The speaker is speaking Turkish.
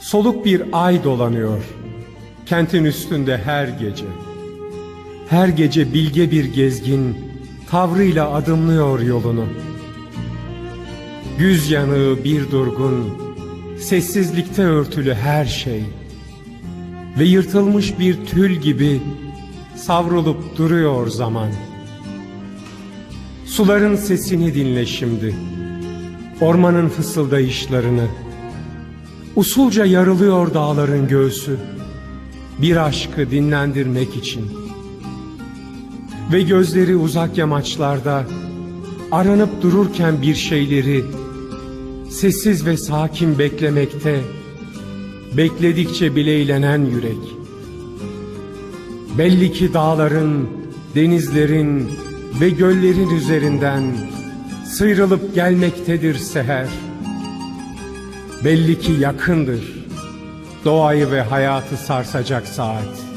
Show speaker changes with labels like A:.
A: Soluk bir ay dolanıyor kentin üstünde her gece. Her gece bilge bir gezgin tavrıyla adımlıyor yolunu. Güz yanığı bir durgun, sessizlikte örtülü her şey. Ve yırtılmış bir tül gibi savrulup duruyor zaman. Suların sesini dinle şimdi. Ormanın fısıldayışlarını. Usulca yarılıyor dağların göğsü. Bir aşkı dinlendirmek için. Ve gözleri uzak yamaçlarda aranıp dururken bir şeyleri sessiz ve sakin beklemekte, bekledikçe bileylenen yürek. Belli ki dağların, denizlerin ve göllerin üzerinden sıyrılıp gelmektedir seher. Belli ki yakındır doğayı ve hayatı sarsacak saat.